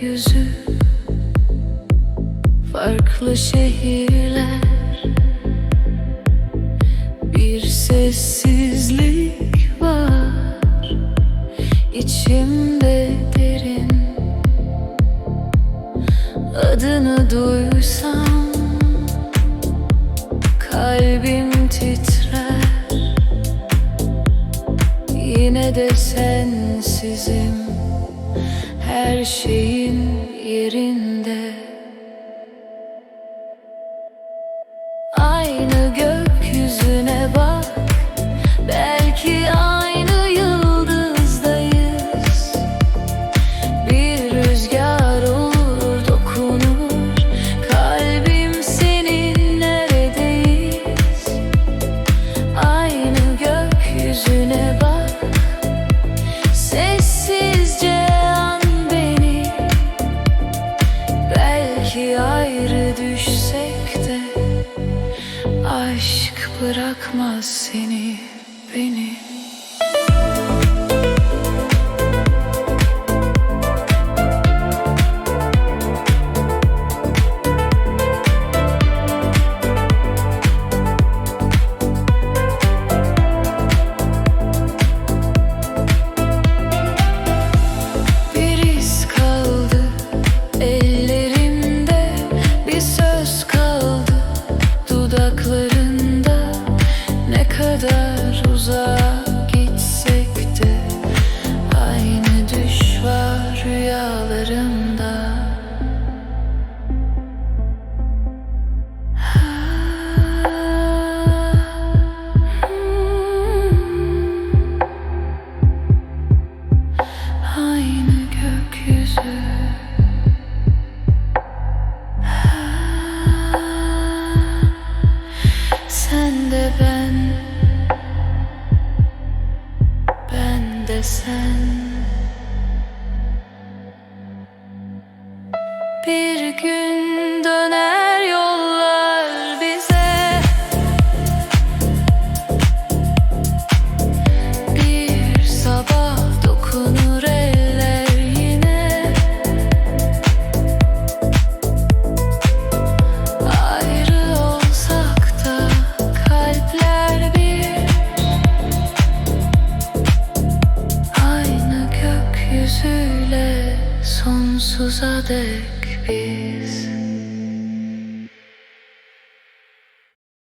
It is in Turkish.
Gökyüzü Farklı şehirler. Bir sessizlik var. İçimde derin. Adını duysam Kalbim titrer. Yine de sensizim Her şeyin yerinde. Aynı gökyüzüne bak Aşk bırakmaz seni, beni Sen de ben. Ben de sen. Bir gün susadık biz